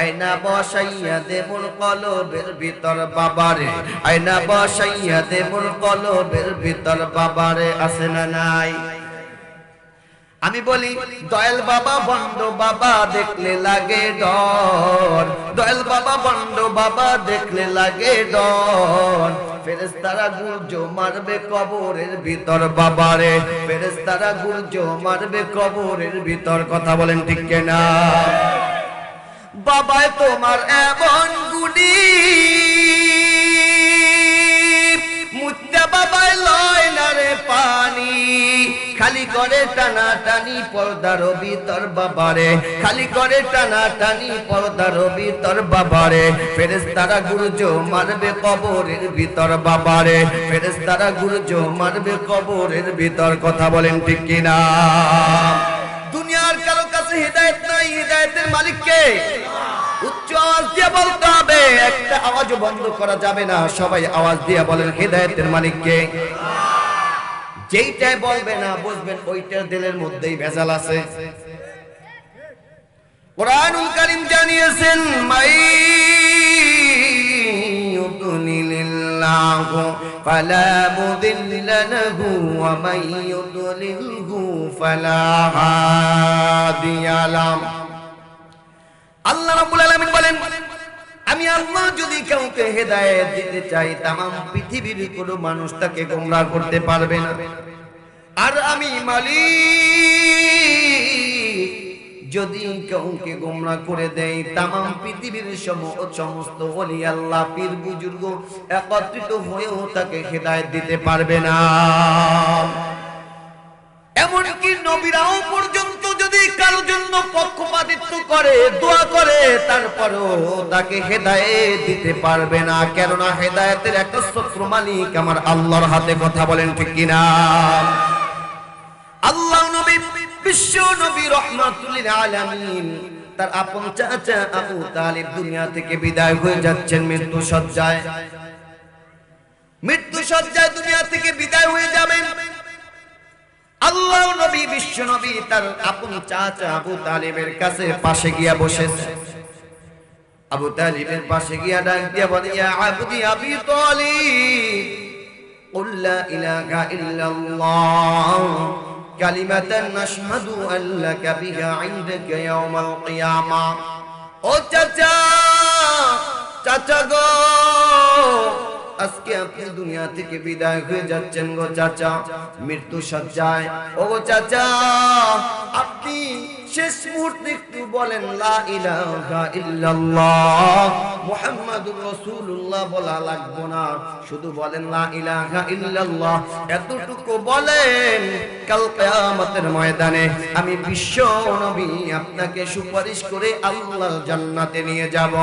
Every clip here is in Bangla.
আয়না বসাইয়া দেবর কলবের ভিতর বাবারে। আয়না বসাইয়া দেবর কলবের ভিতর বাবারে আছে না নাই? আমি বলি, দয়াল বাবা বন্ড বাবা দেখলে লাগে ডর। দয়াল বাবা বন্ড বাবা দেখলে লাগে ডর। ফেরেস্তারা গুর্জ মারবে কবরের ভিতর বাবারে। ফেরেস্তারা গুর্জ মারবে কবরের ভিতর। কথা বলেন ঠিক না বাবায় তোমার এমন লয় না খালি করে টানা টানি পর্দার ভিতর বাবারে। খালি করে টানা টানি পর্দার ভিতর বাবারে। ফেরেস্তারা গুরুজ মারবে কবরের ভিতর বাবারে। ফেরেস্তারা গুরুজ মারবে কবরের ভিতর। কথা বলেন ঠিক কিনা? দুনিয়ার কারও কাছে হৃদায়ত নাই, হৃদায়তের মালিক কে উচ্চ আওয়াজ দিয়ে বলতে হবে, একটা আওয়াজ বন্ধ করা যাবে না। সবাই আওয়াজ দিয়ে বলেন, হৃদায়তের মালিক যেইটাই বলবে না, বুঝবেন ওইটার দিলের মধ্যেই ভেজাল আছে। কোরআনুল কারীম জানিয়েছেন, মাই ইউদলিলিল্লাহু ফালা মুদিল্লা লাহু ওয়া মান ইউদলিলহু ফালা হাদিয়া লাহু আল্লাহ রাব্বুল আলামিন বলেন আমি আল্লাহ যদি কাউকে হেদায়েত দিতে চাই, তামাম পৃথিবীর কোনো মানুষ তাকে গোমরাহ করতে পারবে না। আর আমি মালিক, যদি কাউকে গোমরাহ করে দেই, তামাম পৃথিবীর সমস্ত ওলি আল্লাহ, পীর, বুজুর্গ একত্রিত হয়েও তাকে হেদায়েত দিতে পারবে না। এমনকি নবীরাও পর্যন্ত যদি কারও জন্য পক্ষপাতিত্ব করে, দোয়া করে, তারপরেও তাকে হেদায়েত দিতে পারবে না। কেননা হেদায়েতের একটা শত্রু মালিক আমার আল্লাহর হাতে কথা বলেন ঠিক কিনা? আল্লাহ নবী, বিশ্ব নবী রহমাতুল্লিল আলামিন, তার আপন চাচা আবু তালিব দুনিয়া থেকে বিদায় হয়ে যাচ্ছেন মৃত্যু সজ্জায় মৃত্যু সজ্জায় দুনিয়া থেকে বিদায় হয়ে যাবেন। আল্লাহ নবী বিশ্ব নবী তার আপন চাচা আবু তালিবের কাছে পাশে গিয়া বসেছে আবু তালিবের পাশে গিয়া ডাক দিয়া বলে ইয়া আবদি আবি তালিব قل لا إله إلا الله كلمة نشهد أن لك بها عندك يوم القيامة ও চাচা চাচা গো আজকে আপনি দুনিয়া থেকে বিদায় হয়ে যাচ্ছেন গো চাচা। মৃত্যু সজ্জায়। ও গো চাচা, আপনি শেষ মুহূর্তে একটু বলেন, লা ইলাহা ইল্লাল্লাহ, মুহাম্মাদুর রাসূলুল্লাহ বলা লাগবে না। শুধু বলেন, লা ইলাহা ইল্লাল্লাহ এতটুকু বলেন, কাল কিয়ামতের ময়দানে আমি বিশ্ব নবী আপনাকে সুপারিশ করে আল্লাহর জান্নাতে নিয়ে যাব।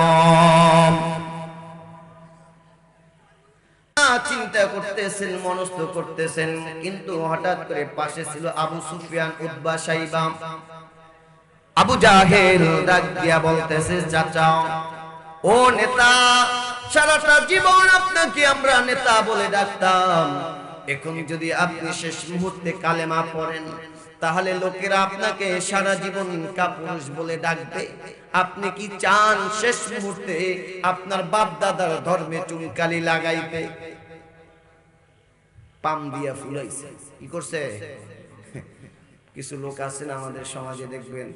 চিন্তা করতেছেন, মনস্থ করতেছেন, কিন্তু হঠাৎ করে পাশে ছিল আবু সুফিয়ান উদ্বা সাইবা। আবু জাহেল দিয়া বলতেছে চাচা ও নেতা, সারাটা জীবন আপনাকে আমরা নেতা বলে ডাকতাম। এখন যদি আপনি শেষ মুহূর্তে কালেমা পড়েন, তাহলে লোকেরা আপনাকে সারা জীবন কাপুরুষ বলে ডাকবে। আপনি কি চান শেষ মুহূর্তে আপনার বাপ দাদার ধর্মে চুনকালি লাগাইতে? পাম দিয়া ফুলাইছে। কি করছে? কিছু লোক আছেন আমাদের সমাজে, দেখবেন।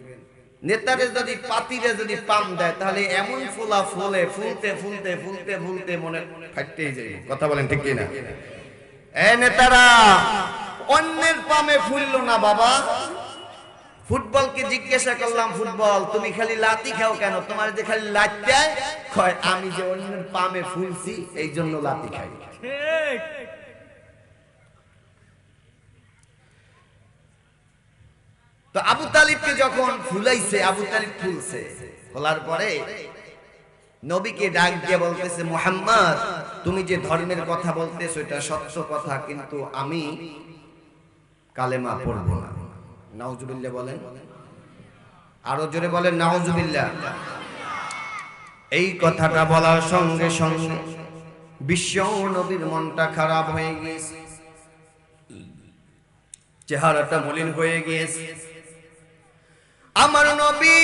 নেতারে যদি, পাতিরে যদি পাম দেয়, তাহলে এমন ফুলা ফুলে, ফুলতে ফুলতে ফুলতে ফুলতে মনে ফাটতেই যাই কথা বলেন ঠিক কিনা? এ নেতারা, অন্যের পামে ফুললো না বাবা। ফুটবলকে জিজ্ঞাসা করলাম, ফুটবল, তুমি খালি লাতি খাও কেন? তোমার যে খালি লাতি আমি যে অন্যের পামে ফুলছি এই জন্য লাতি খাই তো আবু তালিবকে যখন ফুলাইছে, আবু তালিব ফুলছে। ফলার পরে নবীকে ডাক দিয়ে বলতেছে, মোহাম্মদ, তুমি যে ধর্মের কথা বলতেছো, এটা সত্য কথা, কিন্তু আমি কালেমা পড়ব না। নাউজুবিল্লাহ বলেন। আরও জোরে বলেন, নাউজুবিল্লাহ। এই কথাটা বলার সঙ্গে সঙ্গে বিশ্ব নবীর মনটা খারাপ হয়ে গিয়েছে। চেহারাটা মলিন হয়ে গিয়েছে। আমার নবী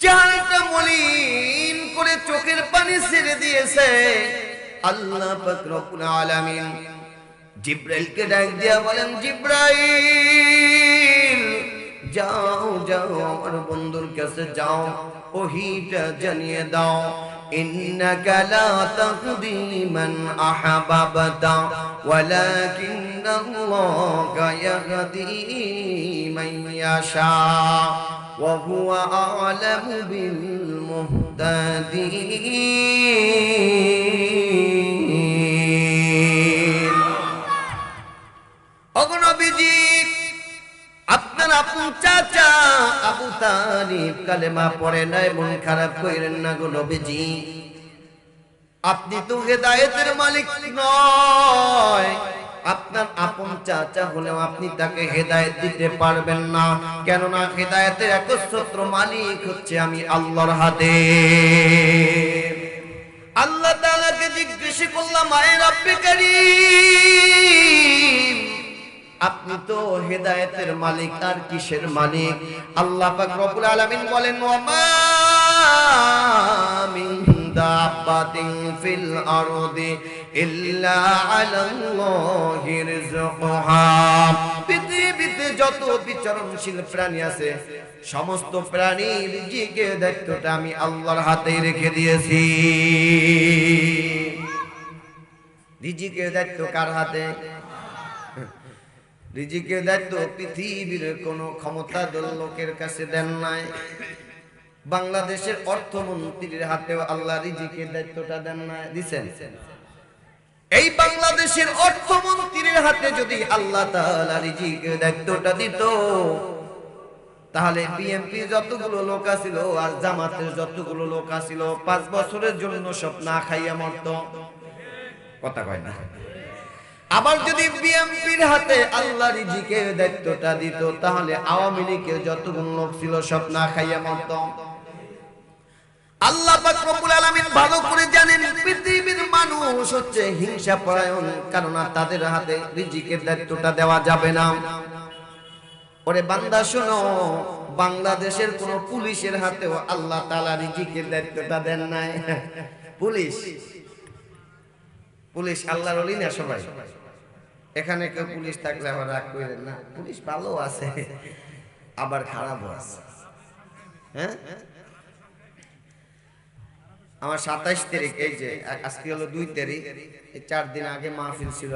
চেহারাটা মলিন করে চোখের পানি ছেড়ে দিয়েছে। আল্লাহ পাক আলামিন জিব্রাইলকে ডাক দিয়া বলেন, জিব্রাইল, যাও যাও, আমার বন্ধুর কাছে যাও, ওহিটা জানিয়ে দাও। إنك لا تهدي من أحببت ولكن الله يهدي من يشاء وهو أعلم بالمهتدين. أغنى بجيب আপন চাচা, আবু তালিব কালেমা পড়ে নাই, মন খারাপ কইরেন না গো নবীজি। আপনি তো হেদায়েতের মালিক নয়। আপনার আপন চাচা হলেও আপনি তাকে হেদায়েত দিতে পারবেন না। কেননা হেদায়েতের একচ্ছত্র মালিক হচ্ছে আমি আল্লাহর হাতে। আল্লাহ তাআলাকে জিজ্ঞেস করলাম, আয় রাব্বি কারীম আপনি তো হেদায়েতের মালিক, আর কিসের মালিক? আল্লাহ পাক রব্বুল আলামিন বলেন দাব্বাতিন ফিল আরদি ইল্লা আলাল্লাহি পৃথিবীতে যত বিচরণশীল প্রাণী আছে, সমস্ত প্রাণীর রিজিকে দায়িত্বটা আমি আল্লাহর হাতে রেখে দিয়েছি। রিজিকের দায়িত্ব কার হাতে? রিজিকের দায়িত্ব পৃথিবীর কোন ক্ষমতাধর লোকের কাছে দেন নাই। বাংলাদেশের অর্থমন্ত্রীর হাতেও আল্লাহ রিজিকের দায়িত্বটা দেন নাই, দিছেন। এই বাংলাদেশের অর্থমন্ত্রীর হাতে যদি আল্লাহ তাআলা রিজিকের দায়িত্বটা দিত, তাহলে বিএনপি যতগুলো লোক আছিল আর জামাতের যতগুলো লোক আছিল, পাঁচ বছরের জন্য সব না খাইয়া মরত। কথা কয় না। আবার যদি বিএনপির হাতে আল্লাহ রিজিকের দায়িত্বটা দিত, তাহলে আওয়ামী লীগের যতগুলো লোক ছিল সব না খাইয়া মরত। আল্লাহ পাক রব্বুল আলামিন ভালো করে জানেন, পৃথিবীর মানুষ হচ্ছে হিংসা পরায়ণ, কারণ তাদের হাতে রিজিকের দায়িত্বটা দেওয়া যাবে না। ওরে বান্দা, শোনো, বাংলাদেশের কোন পুলিশের হাতেও আল্লাহ তাআলা রিজিকের দায়িত্বটা দেন নাই। পুলিশ। পুলিশ আল্লাহর ওলি না সবাই। এখানে কেউ পুলিশ থাকলে আবার রাগ করেন না। পুলিশ ভালো আছে। আবার খারাপও আছে। হ্যাঁ? আমার সাতাইশ তারিখ এই যে আজকে হলো দুই তারিখ। এই চার দিন আগে মাহফিল ছিল।